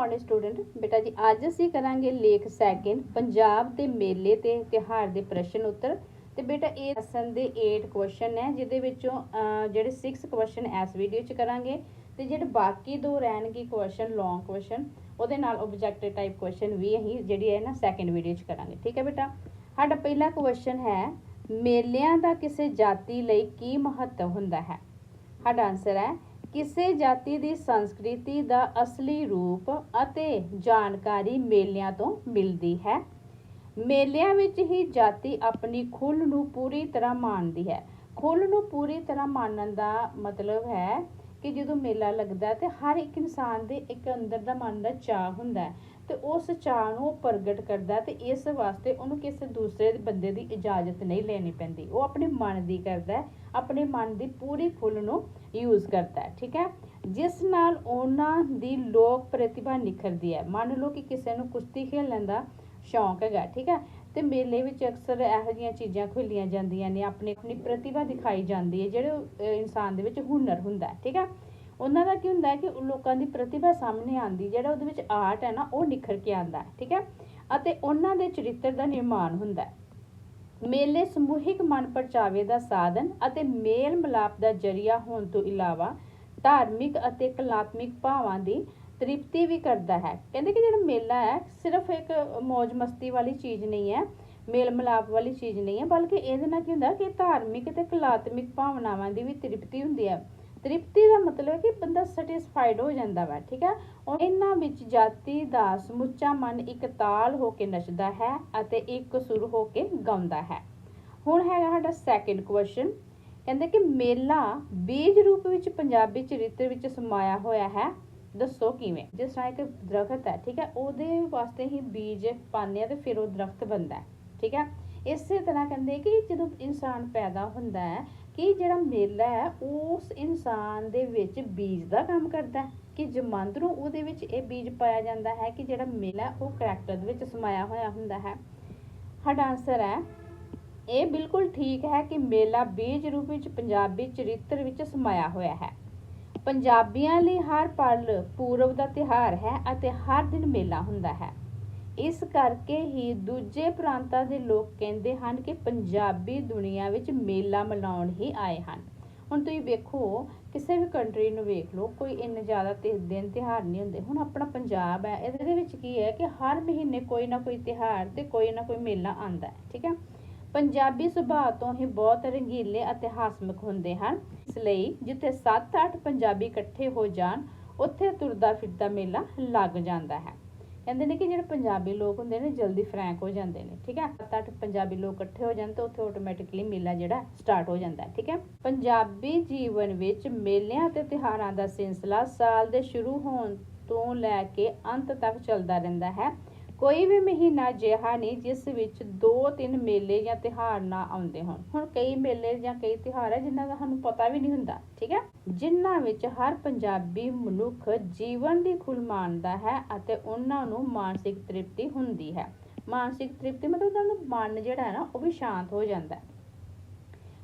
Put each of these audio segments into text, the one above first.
Morning student ਬੇਟਾ ਜੀ, ਅੱਜ ਅਸੀਂ ਕਰਾਂਗੇ ਲੇਖ ਸੈਕਿੰਡ ਪੰਜਾਬ ਦੇ ਮੇਲੇ ਤੇ ਤਿਉਹਾਰ ਦੇ ਪ੍ਰਸ਼ਨ ਉੱਤਰ। ਤੇ ਬੇਟਾ, ਇਹ ਲੈਸਨ ਦੇ 8 ਕੁਐਸਚਨ ਹੈ, ਜਿਹਦੇ ਵਿੱਚੋਂ ਜਿਹੜੇ 6 ਕੁਐਸਚਨ ਇਸ ਵੀਡੀਓ 'ਚ ਕਰਾਂਗੇ। ਤੇ ਜਿਹੜੇ ਬਾਕੀ ਦੋ ਰਹਿਣਗੇ ਕੁਐਸਚਨ ਲੌਂਗ ਕੁਐਸਚਨ ਉਹਦੇ ਨਾਲ ਆਬਜੈਕਟਿਵ ਟਾਈਪ ਕੁਐਸਚਨ ਵੀ ਅਸੀਂ, ਜਿਹੜੀ ਹੈ ਨਾ ਸੈਕਿੰਡ ਵੀਡੀਓ 'ਚ ਕਰਾਂਗੇ। ਠੀਕ ਹੈ ਬੇਟਾ? ਸਾਡਾ ਪਹਿਲਾ ਕੁਐਸਚਨ ਹੈ, ਮੇਲਿਆਂ ਦਾ ਕਿਸੇ ਜਾਤੀ ਲਈ ਕੀ ਮਹੱਤਵ ਹੁੰਦਾ ਹੈ? ਸਾਡਾ ਆਨਸਰ ਹੈ ਕਿਸੇ ਜਾਤੀ ਦੀ ਸੰਸਕ੍ਰਿਤੀ ਦਾ ਅਸਲੀ ਰੂਪ ਅਤੇ ਜਾਣਕਾਰੀ ਮੇਲਿਆਂ ਤੋਂ ਮਿਲਦੀ ਹੈ। ਮੇਲਿਆਂ ਵਿੱਚ ਹੀ ਜਾਤੀ ਆਪਣੀ ਖੁੱਲ ਨੂੰ ਪੂਰੀ ਤਰ੍ਹਾਂ ਮਾਣਦੀ ਹੈ। ਖੁੱਲ ਨੂੰ ਪੂਰੀ ਤਰ੍ਹਾਂ ਮਾਣਨ ਦਾ ਮਤਲਬ ਹੈ ਕਿ ਜਦੋਂ ਮੇਲਾ ਲੱਗਦਾ ਹੈ ਤੇ ਹਰ ਇੱਕ ਇਨਸਾਨ ਦੇ ਇੱਕ ਅੰਦਰ ਦਾ ਮਨ ਦਾ ਚਾਹ ਹੁੰਦਾ ਹੈ। ਤੇ ਉਸ ਚਾਹ ਨੂੰ ਉਹ ਪ੍ਰਗਟ ਕਰਦਾ ਹੈ ਤੇ ਇਸ ਵਾਸਤੇ ਉਹਨੂੰ ਕਿਸੇ ਦੂਸਰੇ ਬੰਦੇ ਦੀ ਇਜਾਜ਼ਤ ਨਹੀਂ ਲੈਣੀ ਪੈਂਦੀ। ਉਹ ਆਪਣੇ ਮਨ ਦੀ ਕਰਦਾ ਆਪਣੇ ਮਨ ਦੀ ਪੂਰੀ ਫੁੱਲ ਨੂੰ ਯੂਜ਼ ਕਰਦਾ ਠੀਕ ਹੈ? ਜਿਸ ਨਾਲ ਉਹਨਾਂ ਦੀ ਲੋਕ ਪ੍ਰਤਿਭਾ ਨਿਖਰਦੀ ਹੈ। ਮੰਨ ਲਓ ਕਿ ਕਿਸੇ ਨੂੰ ਕੁਸ਼ਤੀ ਖੇਡਣ ਦਾ ਸ਼ੌਂਕ ਹੈਗਾ, ਠੀਕ ਹੈ? ਤੇ ਮੇਲੇ ਵਿੱਚ ਅਕਸਰ ਇਹੋ ਜਿਹੀਆਂ ਚੀਜ਼ਾਂ ਖੇਲੀਆਂ ਜਾਂਦੀਆਂ ਨੇ, ਆਪਣੀ ਆਪਣੀ ਪ੍ਰਤਿਭਾ ਦਿਖਾਈ ਜਾਂਦੀ ਹੈ, ਜਿਹੜੇ ਇਨਸਾਨ ਦੇ ਵਿੱਚ ਹੁਨਰ ਹੁੰਦਾ ਠੀਕ ਹੈ? ਉਹਨਾਂ ਦਾ ਕੀ ਹੁੰਦਾ ਕਿ ਉਹ ਲੋਕਾਂ ਦੀ ਪ੍ਰਤਿਭਾ ਸਾਹਮਣੇ ਆਉਂਦੀ, ਜਿਹੜਾ ਉਹਦੇ ਵਿੱਚ ਆਰਟ ਹੈ ਨਾ, ਉਹ ਨਿਖਰ ਕੇ ਆਉਂਦਾ ਠੀਕ ਹੈ? ਅਤੇ ਉਹਨਾਂ ਦੇ ਚਰਿੱਤਰ ਦਾ ਨਿਰਮਾਣ ਹੁੰਦਾ ਹੈ। ਮੇਲੇ ਸਮੂਹਿਕ ਮਨ ਪਰਚਾਵੇ ਦਾ ਸਾਧਨ ਅਤੇ ਮੇਲ ਮਿਲਾਪ ਦਾ ਜਰੀਆ ਹੋਣ ਤੋਂ ਇਲਾਵਾ ਧਾਰਮਿਕ ਅਤੇ ਕਲਾਤਮਿਕ ਭਾਵਾਂ ਦੀ ਤ੍ਰਿਪਤੀ ਵੀ ਕਰਦਾ ਹੈ। ਕਹਿੰਦੇ ਕਿ ਜਿਹੜਾ ਮੇਲਾ ਹੈ, ਸਿਰਫ ਇੱਕ ਮौज ਮਸਤੀ ਵਾਲੀ ਚੀਜ਼ ਨਹੀਂ ਹੈ, ਮੇਲ ਮਿਲਾਪ ਵਾਲੀ ਚੀਜ਼ ਨਹੀਂ ਹੈ, ਬਲਕਿ ਇਹਦੇ ਨਾਲ ਕੀ ਹੁੰਦਾ ਕਿ ਧਾਰਮਿਕ ਤੇ ਕਲਾਤਮਿਕ ਭਾਵਨਾਵਾਂ ਦੀ ਵੀ ਤ੍ਰਿਪਤੀ ਹੁੰਦੀ ਹੈ। ਤ੍ਰਿਪਤੀ ਦਾ ਮਤਲਬ ਹੈ ਕਿ ਬੰਦਾ ਸੈਟੀਸਫਾਈਡ ਹੋ ਜਾਂਦਾ ਵਾ, ਠੀਕ ਹੈ? ਔਰ ਇਹਨਾਂ ਵਿੱਚ ਜਾਤੀ ਦਾ ਸਮੁੱਚਾ ਮਨ ਇੱਕ ਤਾਲ ਹੋ ਕੇ ਨੱਚਦਾ ਹੈ ਅਤੇ ਇੱਕ ਸੁਰ ਹੋ ਕੇ ਗਾਉਂਦਾ ਹੈ। ਹੁਣ ਹੈਗਾ ਸਾਡਾ ਸੈਕਿੰਡ ਕੁਐਸਚਨ ਕਹਿੰਦੇ ਕਿ ਮੇਲਾ ਬੀਜ ਰੂਪ ਵਿੱਚ ਪੰਜਾਬੀ ਚਰਿੱਤਰ ਵਿੱਚ ਸਮਾਇਆ ਹੋਇਆ ਹੈ, ਦੱਸੋ ਕਿਵੇਂ? ਜਿਸ ਤਰ੍ਹਾਂ ਇੱਕ ਦਰਖਤ ਹੈ, ਠੀਕ ਹੈ? ਉਹਦੇ ਵਾਸਤੇ ਹੀ ਬੀਜ ਪਾਉਂਦੇ ਆ ਤੇ ਫਿਰ ਉਹ ਦਰਖਤ ਬਣਦਾ ਹੈ, ਠੀਕ ਹੈ? ਇਸੇ ਤਰ੍ਹਾਂ ਕਹਿੰਦੇ ਕਿ ਜਦੋਂ ਇਨਸਾਨ ਪੈਦਾ ਹੁੰਦਾ ਹੈ ਕਿ ਜਿਹੜਾ ਮੇਲਾ ਹੈ, ਉਸ ਇਨਸਾਨ ਦੇ ਵਿੱਚ ਬੀਜ ਦਾ ਕੰਮ ਕਰਦਾ ਹੈ। ਕਿ ਜਮਾਂਦਰੂ ਉਹਦੇ ਵਿੱਚ ਇਹ ਬੀਜ ਪਾਇਆ ਜਾਂਦਾ ਹੈ ਕਿ ਜਿਹੜਾ ਮੇਲਾ ਉਹ ਕਰੈਕਟਰ ਦੇ ਵਿੱਚ ਸਮਾਇਆ ਹੋਇਆ ਹੁੰਦਾ ਹੈ। ਸਾਡਾ ਆਨਸਰ ਹੈ, ਇਹ ਬਿਲਕੁਲ ਠੀਕ ਹੈ ਕਿ ਮੇਲਾ ਬੀਜ ਰੂਪ ਵਿੱਚ ਪੰਜਾਬੀ ਚਰਿੱਤਰ ਵਿੱਚ ਸਮਾਇਆ ਹੋਇਆ ਹੈ। ਪੰਜਾਬੀਆਂ ਲਈ ਹਰ ਪਲ ਪੂਰਬ ਦਾ ਤਿਹਾਰ ਹੈ ਅਤੇ ਹਰ ਦਿਨ ਮੇਲਾ ਹੁੰਦਾ ਹੈ। ਇਸ ਕਰਕੇ ਹੀ ਦੂਜੇ ਪ੍ਰਾਂਤਾਂ ਦੇ ਲੋਕ ਕਹਿੰਦੇ ਹਨ ਕਿ ਪੰਜਾਬੀ ਦੁਨੀਆ ਵਿੱਚ ਮੇਲਾ ਮਨਾਉਣ ਹੀ ਆਏ ਹਨ। ਹੁਣ ਤੁਸੀਂ ਵੇਖੋ, ਕਿਸੇ ਵੀ ਕੰਟਰੀ ਨੂੰ ਵੇਖ ਲਓ, ਕੋਈ ਇੰਨੇ ਜ਼ਿਆਦਾ ਤੇ ਦਿਨ ਤਿਹਾਰ ਨਹੀਂ ਹੁੰਦੇ। ਹੁਣ ਆਪਣਾ ਪੰਜਾਬ ਹੈ, ਇਹਦੇ ਵਿੱਚ ਕੀ ਹੈ ਕਿ ਹਰ ਮਹੀਨੇ ਕੋਈ ਨਾ ਕੋਈ ਤਿਹਾਰ ਤੇ ਕੋਈ ਨਾ ਕੋਈ ਮੇਲਾ ਆਂਦਾ ਹੈ, ਠੀਕ ਹੈ? ਪੰਜਾਬੀ ਸੁਭਾਅ ਤੋਂ ਹੀ ਬਹੁਤ ਰੰਗੀਲੇ ਅਤੇ ਹੁੰਦੇ ਹਨ। ਇਸ ਲਈ ਜਿੱਥੇ 7-8 ਪੰਜਾਬੀ ਇਕੱਠੇ ਹੋ ਜਾਣ, ਉੱਥੇ ਤੁਰਦਾ ਫਿਰਦਾ ਮੇਲਾ ਲੱਗ ਜਾਂਦਾ ਹੈ। ਕਹਿੰਦੇ ਨੇ ਕਿ ਜਿਹੜੇ ਪੰਜਾਬੀ ਲੋਕ ਹੁੰਦੇ ਨੇ, ਜਲਦੀ ਫਰੈਂਕ ਹੋ ਜਾਂਦੇ ਨੇ, ਠੀਕ ਹੈ? 7-8 ਪੰਜਾਬੀ ਲੋਕ ਇਕੱਠੇ ਹੋ ਜਾਣ ਤਾਂ ਉੱਥੇ ਆਟੋਮੈਟਿਕਲੀ ਮੇਲਾ ਜਿਹੜਾ ਸਟਾਰਟ ਹੋ ਜਾਂਦਾ, ਠੀਕ ਹੈ? ਪੰਜਾਬੀ ਜੀਵਨ ਵਿੱਚ ਮੇਲਿਆਂ ਤੇ ਤਿਉਹਾਰਾਂ ਦਾ ਸਿਲਸਿਲਾ ਸਾਲ ਦੇ ਸ਼ੁਰੂ ਹੋਣ ਤੋਂ ਲੈ ਕੇ ਅੰਤ ਤੱਕ ਚੱਲਦਾ ਰਹਿੰਦਾ ਹੈ। ਕੋਈ ਵੀ ਮਹੀਨਾ ਅਜਿਹਾ ਨਹੀਂ ਜਿਸ ਵਿੱਚ ਦੋ ਤਿੰਨ ਮੇਲੇ ਜਾਂ ਤਿਉਹਾਰ ਨਾ ਆਉਂਦੇ ਹੋਣ। ਹੁਣ ਕਈ ਮੇਲੇ ਜਾਂ ਕਈ ਤਿਉਹਾਰ ਹੈ ਜਿਨ੍ਹਾਂ ਦਾ ਸਾਨੂੰ ਪਤਾ ਵੀ ਨਹੀਂ ਹੁੰਦਾ, ਠੀਕ ਹੈ ਜਿਨ੍ਹਾਂ ਵਿੱਚ ਹਰ ਪੰਜਾਬੀ ਮਨੁੱਖ ਜੀਵਨ ਦੀ ਖੁੱਲ ਮਾਣਦਾ ਹੈ ਅਤੇ ਉਹਨਾਂ ਨੂੰ ਮਾਨਸਿਕ ਤ੍ਰਿਪਤੀ ਹੁੰਦੀ ਹੈ। ਮਾਨਸਿਕ ਤ੍ਰਿਪਤੀ ਮਤਲਬ ਉਹਨਾਂ ਨੂੰ ਮਨ ਜਿਹੜਾ ਹੈ ਨਾ, ਉਹ ਵੀ ਸ਼ਾਂਤ ਹੋ ਜਾਂਦਾ ਹੈ।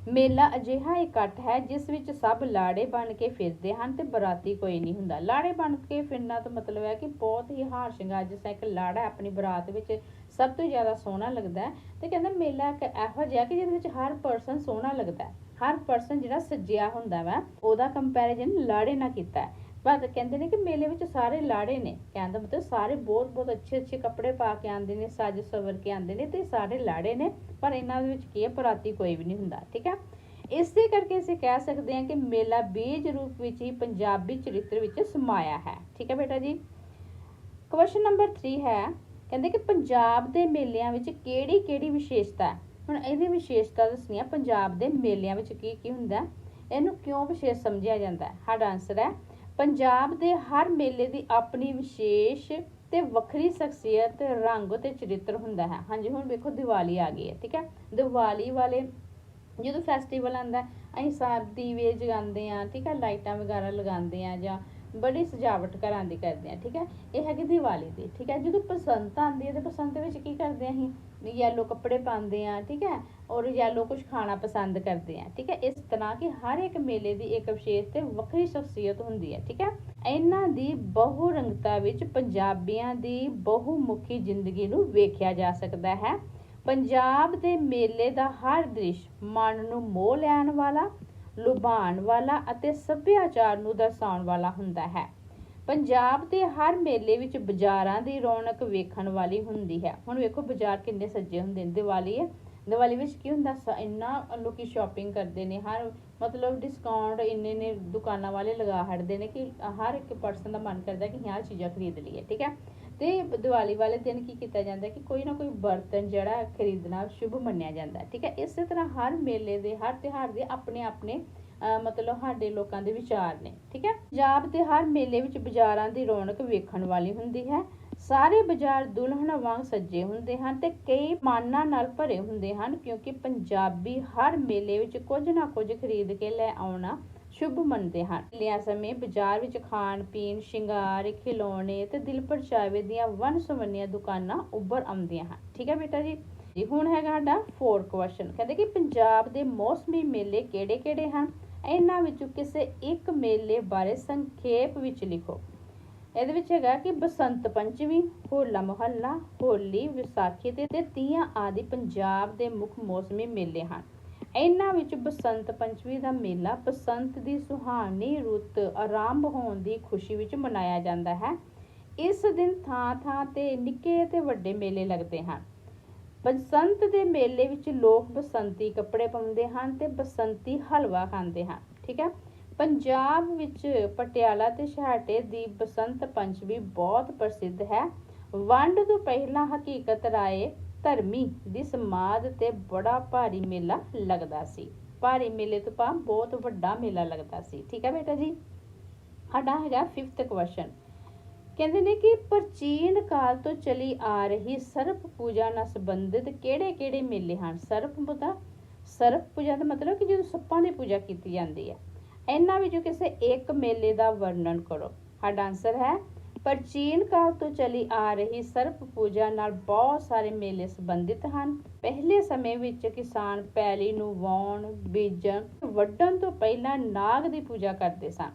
ਮੇਲਾ ਅਜਿਹਾ ਇਕੱਠ ਹੈ ਜਿਸ ਵਿੱਚ ਸਭ ਲਾੜੇ ਬਣ ਕੇ ਫਿਰਦੇ ਹਨ ਤੇ ਬਰਾਤੀ ਕੋਈ ਨਹੀਂ ਹੁੰਦਾ। ਲਾੜੇ ਬਣ ਕੇ ਫਿਰਨਾ ਤੋਂ ਮਤਲਬ ਹੈ ਕਿ ਬਹੁਤ ਹੀ ਹਾਰ ਸ਼ਿੰਗਾਰ ਜਿਸ ਤਰ੍ਹਾਂ ਇੱਕ ਲਾੜਾ ਆਪਣੀ ਬਰਾਤ ਵਿੱਚ ਸਭ ਤੋਂ ਜ਼ਿਆਦਾ ਸੋਹਣਾ ਲੱਗਦਾ ਹੈ ਤੇ ਕਹਿੰਦੇ ਮੇਲਾ ਇੱਕ ਇਹੋ ਜਿਹਾ ਕਿ ਜਿਹਦੇ ਵਿੱਚ ਹਰ ਪਰਸਨ ਸੋਹਣਾ ਲੱਗਦਾ ਹਰ ਪਰਸਨ ਜਿਹੜਾ ਸੱਜਿਆ ਹੁੰਦਾ ਵਾ, ਉਹਦਾ ਕੰਪੈਰੀਜ਼ਨ ਲਾੜੇ ਨਾਲ ਕੀਤਾ ਹੈ। ਪਰ ਕਹਿੰਦੇ ਨੇ ਕਿ ਮੇਲੇ ਵਿੱਚ ਸਾਰੇ ਲਾੜੇ ਨੇ। ਕਹਿੰਦਾ ਮਤਲਬ ਸਾਰੇ ਬਹੁਤ ਬਹੁਤ ਅੱਛੇ ਅੱਛੇ ਕੱਪੜੇ ਪਾ ਕੇ ਆਉਂਦੇ ਨੇ, ਸਾਜ ਸਵਰ ਕੇ ਆਉਂਦੇ ਨੇ ਤੇ ਸਾਰੇ ਲਾੜੇ ਨੇ। ਪਰ ਇਹਨਾਂ ਦੇ ਵਿੱਚ ਕੀ ਹੈ? ਪਰਾਤੀ ਕੋਈ ਵੀ ਨਹੀਂ ਹੁੰਦਾ, ਠੀਕ ਹੈ? ਇਸੇ ਕਰਕੇ ਅਸੀਂ ਕਹਿ ਸਕਦੇ ਹਾਂ ਕਿ ਮੇਲਾ ਬੀਜ ਰੂਪ ਵਿੱਚ ਹੀ ਪੰਜਾਬੀ ਚਰਿੱਤਰ ਵਿੱਚ ਸਮਾਇਆ ਹੈ। ਠੀਕ ਹੈ ਬੇਟਾ ਜੀ? ਕੁਐਸਚਨ ਨੰਬਰ 3 ਹੈ, ਕਹਿੰਦੇ ਕਿ ਪੰਜਾਬ ਦੇ ਮੇਲਿਆਂ ਵਿੱਚ ਕਿਹੜੀ ਕਿਹੜੀ ਵਿਸ਼ੇਸ਼ਤਾ ਹੈ? ਹੁਣ ਇਹਦੀ ਵਿਸ਼ੇਸ਼ਤਾ ਦੱਸਣੀ ਹੈ, ਪੰਜਾਬ ਦੇ ਮੇਲਿਆਂ ਵਿੱਚ ਕੀ ਕੀ ਹੁੰਦਾ ਇਹਨੂੰ ਕਿਉਂ ਵਿਸ਼ੇਸ਼ ਸਮਝਿਆ ਜਾਂਦਾ ਹੈ? ਸਾਡਾ ਆਨਸਰ ਹੈ ਪੰਜਾਬ ਦੇ ਹਰ ਮੇਲੇ ਦੀ ਆਪਣੀ ਵਿਸ਼ੇਸ਼ ਤੇ ਵੱਖਰੀ ਸ਼ਖਸੀਅਤ, ਰੰਗ ਤੇ ਚਰਿੱਤਰ ਹੁੰਦਾ ਹੈ। ਹਾਂਜੀ, ਹੁਣ ਵੇਖੋ ਦੀਵਾਲੀ ਆ ਗਈ ਹੈ, ਠੀਕ ਹੈ? ਦੀਵਾਲੀ ਵਾਲੇ ਜਦੋਂ ਫੈਸਟੀਵਲ ਆਉਂਦਾ ਅਸੀਂ ਸਭ ਦੀਵੇ ਜਗਾਉਂਦੇ ਆ ਠੀਕ ਹੈ? ਲਾਈਟਾਂ ਵਗੈਰਾ ਲਗਾਉਂਦੇ ਆ ਜਾਂ ਬੜੀ ਸਜਾਵਟ ਘਰਾਂ ਦੀ ਕਰਦੇ ਆ, ਠੀਕ ਹੈ? ਇਹ ਹੈਗੀ ਦੀਵਾਲੀ ਦੀ, ਠੀਕ ਹੈ? ਜਦੋਂ ਬਸੰਤ ਆਉਂਦੀ ਹੈ ਤੇ ਬਸੰਤ ਵਿੱਚ ਕੀ ਕਰਦੇ ਆ ਅਸੀਂ? ਯੈਲੋ ਕੱਪੜੇ ਪਾਉਂਦੇ ਆ, ਠੀਕ ਹੈ? ਔਰ ਯੈਲੋ ਕੁਝ ਖਾਣਾ ਪਸੰਦ ਕਰਦੇ ਆ, ਠੀਕ ਹੈ? ਇਸ ਤਰ੍ਹਾਂ ਕਿ ਹਰ ਇੱਕ ਮੇਲੇ ਦੀ ਇੱਕ ਵਿਸ਼ੇਸ਼ ਤੇ ਵੱਖਰੀ ਸ਼ਖਸੀਅਤ ਹੁੰਦੀ ਹੈ, ਠੀਕ ਹੈ? ਇਹਨਾਂ ਦੀ ਬਹੁ ਰੰਗਤਾ ਵਿੱਚ ਪੰਜਾਬੀਆਂ ਦੀ ਬਹੁਮੁਖੀ ਜ਼ਿੰਦਗੀ ਨੂੰ ਵੇਖਿਆ ਜਾ ਸਕਦਾ ਹੈ। ਪੰਜਾਬ ਦੇ ਮੇਲੇ ਦਾ ਹਰ ਦ੍ਰਿਸ਼ ਮਨ ਨੂੰ ਮੋਹ ਲੈਣ ਵਾਲਾ ਲੁਭਾਉਣ ਵਾਲਾ ਅਤੇ ਸੱਭਿਆਚਾਰ ਨੂੰ ਦਰਸਾਉਣ ਵਾਲਾ ਹੁੰਦਾ ਹੈ। ਪੰਜਾਬ ਦੇ ਹਰ ਮੇਲੇ ਵਿੱਚ ਬਾਜ਼ਾਰਾਂ ਦੀ ਰੌਣਕ ਵੇਖਣ ਵਾਲੀ ਹੁੰਦੀ ਹੈ। ਹੁਣ ਵੇਖੋ, ਬਾਜ਼ਾਰ ਕਿੰਨੇ ਸੱਜੇ ਹੁੰਦੇ ਨੇ। ਦੀਵਾਲੀ ਹੈ। ਦੀਵਾਲੀ ਵਿੱਚ ਕੀ ਹੁੰਦਾ? ਸ- ਇੰਨਾ ਲੋਕੀ ਸ਼ਾਪਿੰਗ ਕਰਦੇ ਨੇ। ਹਰ ਮਤਲਬ ਡਿਸਕਾਊਂਟ ਇੰਨੇ ਨੇ, ਦੁਕਾਨਾਂ ਵਾਲੇ ਲਗਾ ਹਟਦੇ ਨੇ ਕਿ ਹਰ ਇੱਕ ਪਰਸਨ ਦਾ ਮਨ ਕਰਦਾ ਕਿ ਹਾਂ ਚੀਜ਼ਾਂ ਖਰੀਦ ਲਈਏ, ਠੀਕ ਹੈ? ਤੇ ਦੀਵਾਲੀ ਵਾਲੇ ਦਿਨ ਕੀ ਕੀਤਾ ਜਾਂਦਾ ਕਿ ਕੋਈ ਨਾ ਕੋਈ ਬਰਤਨ ਜਿਹੜਾ ਖਰੀਦਣਾ ਸ਼ੁਭ ਮੰਨਿਆ ਜਾਂਦਾ, ਠੀਕ ਹੈ? ਇਸੇ ਤਰ੍ਹਾਂ ਹਰ ਮੇਲੇ ਦੇ, ਹਰ ਤਿਉਹਾਰ ਦੇ ਆਪਣੇ ਆਪਣੇ ਮਤਲਬ ਸਾਡੇ ਲੋਕਾਂ ਦੇ ਵਿਚਾਰ ਨੇ, ਠੀਕ ਹੈ? ਪੰਜਾਬ ਦੇ ਹਰ ਮੇਲੇ ਵਿੱਚ ਬਾਜ਼ਾਰਾਂ ਦੀ ਰੌਣਕ ਵੇਖਣ ਵਾਲੀ ਹੁੰਦੀ ਹੈ। ਸਾਰੇ ਬਾਜ਼ਾਰ ਦੁਲਹਨ ਵਾਂਗ ਸੱਜੇ ਹੁੰਦੇ ਹਨ ਤੇ ਕਈ ਮਾਨਾਂ ਨਾਲ ਭਰੇ ਹੁੰਦੇ ਹਨ ਕਿਉਂਕਿ ਪੰਜਾਬੀ ਹਰ ਮੇਲੇ ਵਿੱਚ ਕੁਝ ਨਾ ਕੁਝ ਖਰੀਦ ਕੇ ਲੈ ਆਉਣਾ ਸ਼ੁਭ ਮੰਨਦੇ ਹਨ। ਮੇਲਿਆਂ ਸਮੇਂ ਬਾਜ਼ਾਰ ਵਿੱਚ ਖਾਣ, ਪੀਣ, ਸ਼ਿੰਗਾਰ ਖਿਡੌਣੇ ਤੇ ਦਿਲ ਪਰਚਾਵੇ ਦੀਆਂ ਵੰਨ ਸੁਵੰਨੀਆਂ ਦੁਕਾਨਾਂ ਉੱਭਰ ਆਉਂਦੀਆਂ ਹਨ। ਠੀਕ ਹੈ ਬੇਟਾ ਜੀ? ਜੀ, ਹੁਣ ਹੈਗਾ ਸਾਡਾ ਫੋਰ ਕੁਐਸਚਨ ਕਹਿੰਦੇ ਕਿ ਪੰਜਾਬ ਦੇ ਮੌਸਮੀ ਮੇਲੇ ਕਿਹੜੇ-ਕਿਹੜੇ ਹਨ? ਇਹਨਾਂ ਵਿੱਚੋਂ ਕਿਸੇ ਇੱਕ ਮੇਲੇ ਬਾਰੇ ਸੰਖੇਪ ਵਿੱਚ ਲਿਖੋ। ਇਹਦੇ ਵਿੱਚ ਹੈਗਾ ਕਿ ਬਸੰਤ ਪੰਚਮੀ, ਹੋਲਾ ਮਹੱਲਾ, ਹੋਲੀ, ਵਿਸਾਖੀ ਤੇ ਤੇ ਤੀਆਂ ਆਦਿ ਪੰਜਾਬ ਦੇ ਮੁੱਖ ਮੌਸਮੀ ਮੇਲੇ ਹਨ। ਇਹਨਾਂ ਵਿੱਚ ਬਸੰਤ ਪੰਚਮੀ ਦਾ ਮੇਲਾ, ਬਸੰਤ ਦੀ ਸੁਹਾਵਣੀ ਰੁੱਤ, ਆਰੰਭ ਹੋਣ ਦੀ ਖੁਸ਼ੀ ਵਿੱਚ ਮਨਾਇਆ ਜਾਂਦਾ ਹੈ। ਇਸ ਦਿਨ ਥਾਂ-ਥਾਂ ਤੇ ਨਿੱਕੇ ਤੇ ਵੱਡੇ ਮੇਲੇ ਲੱਗਦੇ ਹਨ। ਬਸੰਤ ਦੇ ਮੇਲੇ ਵਿੱਚ ਲੋਕ ਬਸੰਤੀ ਕੱਪੜੇ ਪਾਉਂਦੇ ਹਨ ਤੇ ਬਸੰਤੀ ਹਲਵਾ ਖਾਂਦੇ ਹਨ, ਠੀਕ ਹੈ? ਪੰਜਾਬ ਵਿੱਚ ਪਟਿਆਲਾ ਤੇ ਛਾਟੇ ਦੀ ਬਸੰਤ ਪੰਚਮੀ ਬਹੁਤ ਪ੍ਰਸਿੱਧ ਹੈ। ਵੰਡ ਤੋਂ ਪਹਿਲਾਂ ਹਕੀਕਤ ਰਾਏ ਧਰਮੀ ਦੀ ਸਮਾਧ ਤੇ ਬੜਾ ਭਾਰੀ ਮੇਲਾ ਲੱਗਦਾ ਸੀ। ਭਾਰੀ ਮੇਲੇ ਤੋਂ ਪਾ ਬਹੁਤ ਵੱਡਾ ਮੇਲਾ ਲੱਗਦਾ ਸੀ। ਠੀਕ ਹੈ ਬੇਟਾ ਜੀ? ਸਾਡਾ ਹੈਗਾ 5th ਕੁਐਸਚਨ ਕਹਿੰਦੇ ਨੇ ਕਿ ਪ੍ਰਾਚੀਨ ਕਾਲ ਤੋਂ ਚਲੀ ਆ ਰਹੀ ਸਰਪ ਪੂਜਾ ਨਾਲ ਸੰਬੰਧਿਤ ਕਿਹੜੇ-ਕਿਹੜੇ ਮੇਲੇ ਹਨ? ਸਰਪ ਪੂਜਾ? ਸਰਪ ਪੂਜਾ ਦਾ ਮਤਲਬ ਕਿ ਜਦੋਂ ਸੱਪਾਂ ਦੀ ਪੂਜਾ ਕੀਤੀ ਜਾਂਦੀ ਹੈ। ਇਹਨਾਂ ਵਿੱਚੋਂ ਕਿਸੇ ਇੱਕ ਮੇਲੇ ਦਾ ਵਰਣਨ ਕਰੋ। ਸਾਡਾ ਆਨਸਰ ਹੈ ਪ੍ਰਾਚੀਨ ਕਾਲ ਤੋਂ ਚਲੀ ਆ ਰਹੀ ਸਰਪ ਪੂਜਾ ਨਾਲ ਬਹੁਤ ਸਾਰੇ ਮੇਲੇ ਸੰਬੰਧਿਤ ਹਨ। ਪਹਿਲੇ ਸਮੇਂ ਵਿੱਚ ਕਿਸਾਨ ਪੈਲੀ ਨੂੰ ਵਾਉਣ ਬੀਜਣ ਵੱਢਣ ਤੋਂ ਪਹਿਲਾਂ ਨਾਗ ਦੀ ਪੂਜਾ ਕਰਦੇ ਸਨ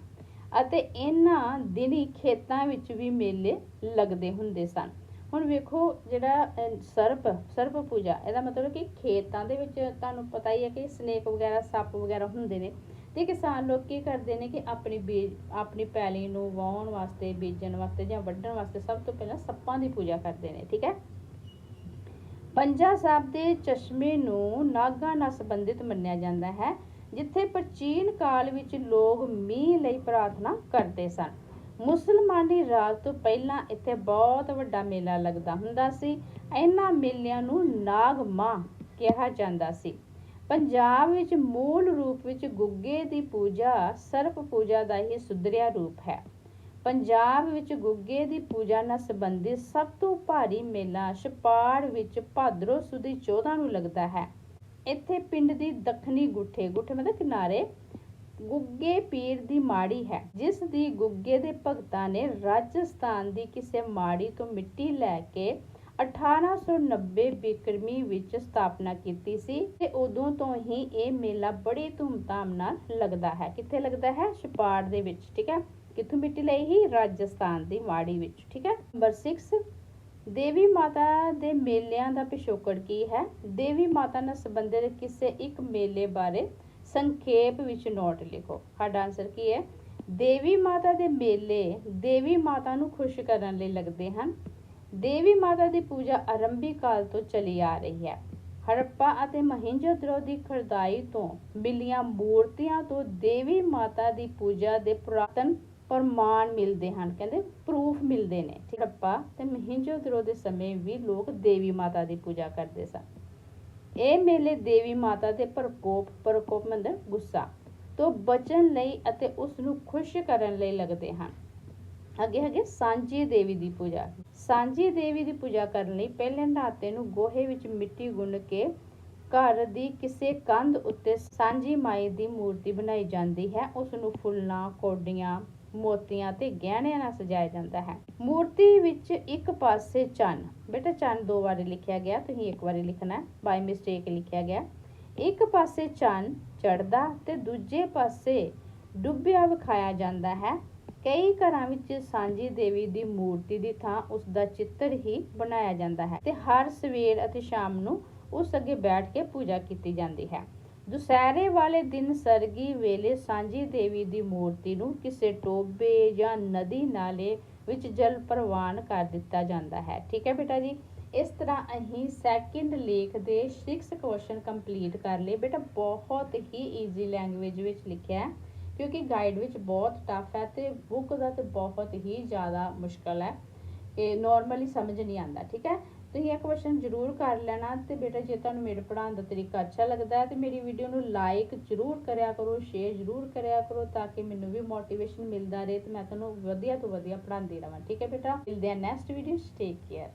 ਅਤੇ ਇਹਨਾਂ ਦਿਨੀ ਖੇਤਾਂ ਵਿੱਚ ਵੀ ਮੇਲੇ ਲੱਗਦੇ ਹੁੰਦੇ ਸਨ। ਹੁਣ ਵੇਖੋ ਜਿਹੜਾ ਅਹ, ਸਰਪ ਸਰਪ ਪੂਜਾ ਇਹਦਾ ਮਤਲਬ ਕਿ ਖੇਤਾਂ ਦੇ ਵਿੱਚ ਤੁਹਾਨੂੰ ਪਤਾ ਹੀ ਹੈ ਕਿ ਸਨੇਕ ਵਗੈਰਾ ਸੱਪ ਵਗੈਰਾ ਹੁੰਦੇ ਨੇ। ਤੇ ਕਿਸਾਨ ਲੋਕ ਕੀ ਕਰਦੇ ਨੇ ਕਿ ਆਪਣੀ ਬੀਜ ਆਪਣੀ ਪੈਲੀ ਨੂੰ ਵਾਹੁਣ ਵਾਸਤੇ, ਬੀਜਣ ਵਾਸਤੇ ਜਾਂ ਵੱਢਣ ਵਾਸਤੇ ਸਭ ਤੋਂ ਪਹਿਲਾਂ ਸੱਪਾਂ ਦੀ ਪੂਜਾ ਕਰਦੇ ਨੇ, ਠੀਕ ਹੈ? ਪੰਜਾ ਸਾਹਿਬ ਦੇ ਚਸ਼ਮੇ ਨੂੰ ਨਾਗਾਂ ਨਾਲ ਸੰਬੰਧਿਤ ਮੰਨਿਆ ਜਾਂਦਾ ਹੈ, ਜਿੱਥੇ ਪ੍ਰਾਚੀਨ ਕਾਲ ਵਿੱਚ ਲੋਕ ਮੀਂਹ ਲਈ ਪ੍ਰਾਰਥਨਾ ਕਰਦੇ ਸਨ। ਮੁਸਲਮਾਨੀ ਰਾਜ ਤੋਂ ਪਹਿਲਾਂ ਇੱਥੇ ਬਹੁਤ ਵੱਡਾ ਮੇਲਾ ਲੱਗਦਾ ਹੁੰਦਾ ਸੀ। ਇਹਨਾਂ ਮੇਲਿਆਂ ਨੂੰ ਨਾਗ ਮਾਂ ਕਿਹਾ ਜਾਂਦਾ ਸੀ। ਪੰਜਾਬ ਵਿੱਚ ਮੂਲ ਰੂਪ ਵਿੱਚ ਗੁੱਗੇ ਦੀ ਪੂਜਾ ਸਰਪ ਪੂਜਾ ਦਾ ਹੀ ਸੁਧਰਿਆ ਰੂਪ ਹੈ। ਪੰਜਾਬ ਵਿੱਚ ਗੁੱਗੇ ਦੀ ਪੂਜਾ ਨਾਲ ਸੰਬੰਧਿਤ ਸਭ ਤੋਂ ਭਾਰੀ ਮੇਲਾ ਛਪਾੜ ਵਿੱਚ ਭਾਦਰੋਂ ਸੁਦੀ 14 ਨੂੰ ਲੱਗਦਾ ਹੈ। ਇੱਥੇ ਪਿੰਡ ਦੀ ਦੱਖਣੀ ਗੁੱਠੇ ਗੁੱਠੇ ਮਤਲਬ ਕਿਨਾਰੇ ਗੁੱਗੇ ਪੀਰ ਦੀ ਮਾੜੀ ਹੈ, ਜਿਸ ਦੀ ਗੁੱਗੇ ਦੇ ਭਗਤਾਂ ਨੇ ਰਾਜਸਥਾਨ ਦੀ ਕਿਸੇ ਮਾੜੀ ਤੋਂ ਮਿੱਟੀ ਲੈ ਕੇ 1890 ਬਿਕਰਮੀ ਵਿੱਚ ਸਥਾਪਨਾ ਕੀਤੀ ਸੀ ਤੇ ਉਦੋਂ ਤੋਂ ਹੀ ਇਹ ਮੇਲਾ ਬੜੀ ਧੂਮਧਾਮ ਨਾਲ ਲੱਗਦਾ ਹੈ। ਕਿੱਥੇ ਲੱਗਦਾ ਹੈ? ਛਪਾੜ ਦੇ ਵਿੱਚ, ਠੀਕ ਹੈ? ਕਿੱਥੋਂ ਮਿੱਟੀ ਲਈ ਹੀ ਰਾਜਸਥਾਨ ਦੀ ਮਾੜੀ ਵਿੱਚ, ਠੀਕ ਹੈ? ਨੰਬਰ 6 ਦੇਵੀ ਮਾਤਾ ਦੇ ਮੇਲਿਆਂ ਦਾ ਪਿਛੋਕੜ ਕੀ ਹੈ? ਦੇਵੀ ਮਾਤਾ ਨਾਲ ਸੰਬੰਧਿਤ ਕਿਸੇ ਇੱਕ ਮੇਲੇ ਬਾਰੇ ਸੰਖੇਪ ਵਿੱਚ ਨੋਟ ਲਿਖੋ। ਸਾਡਾ ਆਨਸਰ ਕੀ ਹੈ? ਦੇਵੀ ਮਾਤਾ ਦੇ ਮੇਲੇ ਦੇਵੀ ਮਾਤਾ ਨੂੰ ਖੁਸ਼ ਕਰਨ ਲਈ ਲੱਗਦੇ ਹਨ। ਦੇਵੀ ਮਾਤਾ ਦੀ ਪੂਜਾ ਆਰੰਭੀ ਕਾਲ ਤੋਂ ਚਲੀ ਆ ਰਹੀ ਹੈ। ਹੜੱਪਾ ਅਤੇ ਮਹਿੰਜੋਦੜੋ ਦੀ ਖੁਦਾਈ ਤੋਂ ਮਿਲੀਆਂ ਮੂਰਤੀਆਂ ਤੋਂ ਦੇਵੀ ਮਾਤਾ ਦੀ ਪੂਜਾ ਦੇ ਪੁਰਾਤਨ ਪ੍ਰਮਾਣ ਮਿਲਦੇ ਹਨ। ਕਹਿੰਦੇ ਪ੍ਰੂਫ ਮਿਲਦੇ ਨੇ। ਹੜੱਪਾ ਤੇ ਮਹਿੰਜੋਦੜੋ ਦੇ ਸਮੇਂ ਵੀ ਲੋਕ ਦੇਵੀ ਮਾਤਾ ਦੀ ਪੂਜਾ ਕਰਦੇ ਸਨ। ਇਹ ਮੇਲੇ ਦੇਵੀ ਮਾਤਾ ਦੇ ਪ੍ਰਕੋਪ ਪ੍ਰਕੋਪ ਮੰਦਰ ਗੁੱਸਾ ਤੋਂ ਬਚਣ ਲਈ ਅਤੇ ਉਸ ਨੂੰ ਖੁਸ਼ ਕਰਨ ਲਈ ਲੱਗਦੇ ਹਨ। ਅੱਗੇ ਹੈਗੇ ਸਾਂਝੀ ਦੇਵੀ ਦੀ ਪੂਜਾ। ਸਾਂਝੀ ਦੇਵੀ ਦੀ ਪੂਜਾ ਕਰਨ ਲਈ ਪਹਿਲੇ ਨਹਾਤੇ ਨੂੰ ਗੋਹੇ ਵਿੱਚ ਮਿੱਟੀ ਗੁੰਨ ਕੇ ਘਰ ਦੀ ਕਿਸੇ ਕੰਧ ਉੱਤੇ ਸਾਂਝੀ ਮਾਈ ਦੀ ਮੂਰਤੀ ਬਣਾਈ ਜਾਂਦੀ ਹੈ। ਉਸ ਨੂੰ ਫੁੱਲਾਂ, ਕੌਡੀਆਂ, ਮੋਤੀਆਂ ਤੇ ਗਹਿਣਿਆਂ ਨਾਲ ਸਜਾਇਆ ਜਾਂਦਾ ਹੈ। ਮੂਰਤੀ ਵਿੱਚ ਇੱਕ ਪਾਸੇ ਚੰਨ। ਬੇਟਾ, ਚੰਨ ਦੋ ਵਾਰੀ ਲਿਖਿਆ ਗਿਆ, ਤੁਸੀਂ ਇੱਕ ਵਾਰੀ ਲਿਖਣਾ ਹੈ। ਬਾਈ ਮਿਸਟੇਕ ਲਿਖਿਆ ਗਿਆ। ਇੱਕ ਪਾਸੇ ਚੰਨ ਚੜਦਾ ਤੇ ਦੂਜੇ ਪਾਸੇ ਡੁੱਬਿਆ ਵਿਖਾਇਆ ਜਾਂਦਾ ਹੈ। ਕਈ ਘਰਾਂ ਵਿੱਚ ਸਾਂਝੀ ਦੇਵੀ ਦੀ ਮੂਰਤੀ ਦੀ ਥਾਂ ਉਸ ਦਾ ਚਿੱਤਰ ਹੀ ਬਣਾਇਆ ਜਾਂਦਾ ਹੈ ਤੇ ਹਰ ਸਵੇਰ ਅਤੇ ਸ਼ਾਮ ਨੂੰ ਉਸ ਅੱਗੇ ਬੈਠ ਕੇ ਪੂਜਾ ਕੀਤੀ ਜਾਂਦੀ ਹੈ। ਦੁਸਹਿਰੇ ਵਾਲੇ ਦਿਨ ਸਰਗੀ ਵੇਲੇ ਸਾਂਝੀ ਦੇਵੀ ਦੀ ਮੂਰਤੀ ਨੂੰ ਕਿਸੇ ਟੋਬੇ ਜਾਂ ਨਦੀ ਨਾਲੇ ਵਿੱਚ ਜਲ ਪ੍ਰਵਾਨ ਕਰ ਦਿੱਤਾ ਜਾਂਦਾ ਹੈ। ਠੀਕ ਹੈ ਬੇਟਾ ਜੀ? ਇਸ ਤਰ੍ਹਾਂ ਅਸੀਂ ਸੈਕਿੰਡ ਲੇਖ ਦੇ 6 ਕੁਐਸਚਨ ਕੰਪਲੀਟ ਕਰ ਲਏ। ਬੇਟਾ, ਬਹੁਤ ਹੀ ਈਜ਼ੀ ਲੈਂਗੁਏਜ ਵਿੱਚ ਲਿਖਿਆ ਹੈ। ਕਿਉਂਕਿ ਗਾਈਡ ਵਿੱਚ ਬਹੁਤ ਟਫ ਹੈ ਤੇ ਬੁੱਕ ਦਾ ਤੇ ਬਹੁਤ ਹੀ ਜ਼ਿਆਦਾ ਮੁਸ਼ਕਲ ਹੈ। ਇਹ ਨਾਰਮਲੀ ਸਮਝ ਨਹੀਂ ਆਉਂਦਾ, ਠੀਕ ਹੈ? ਤੁਸੀਂ ਇਹ ਕੁਐਸਚਨ ਜ਼ਰੂਰ ਕਰ ਲੈਣਾ ਤੇ ਬੇਟਾ ਜੇ ਤੁਹਾਨੂੰ ਮੇਰੇ ਪੜ੍ਹਾਉਣ ਦਾ ਤਰੀਕਾ ਅੱਛਾ ਲੱਗਦਾ ਹੈ ਤੇ ਮੇਰੀ ਵੀਡੀਓ ਨੂੰ ਲਾਈਕ ਜ਼ਰੂਰ ਕਰਿਆ ਕਰੋ ਸ਼ੇਅਰ ਜ਼ਰੂਰ ਕਰਿਆ ਕਰੋ ਤਾਂ ਕਿ ਮੈਨੂੰ ਵੀ ਮੋਟੀਵੇਸ਼ਨ ਮਿਲਦਾ ਰਹੇ ਤੇ ਮੈਂ ਤੁਹਾਨੂੰ ਵਧੀਆ ਤੋਂ ਵਧੀਆ ਪੜ੍ਹਾਉਂਦੀ ਰਵਾਂ, ਠੀਕ ਹੈ ਬੇਟਾ? ਮਿਲਦੇ ਹਾਂ ਨੈਕਸਟ ਵੀਡੀਓ ਟੇਕ ਕੇਅਰ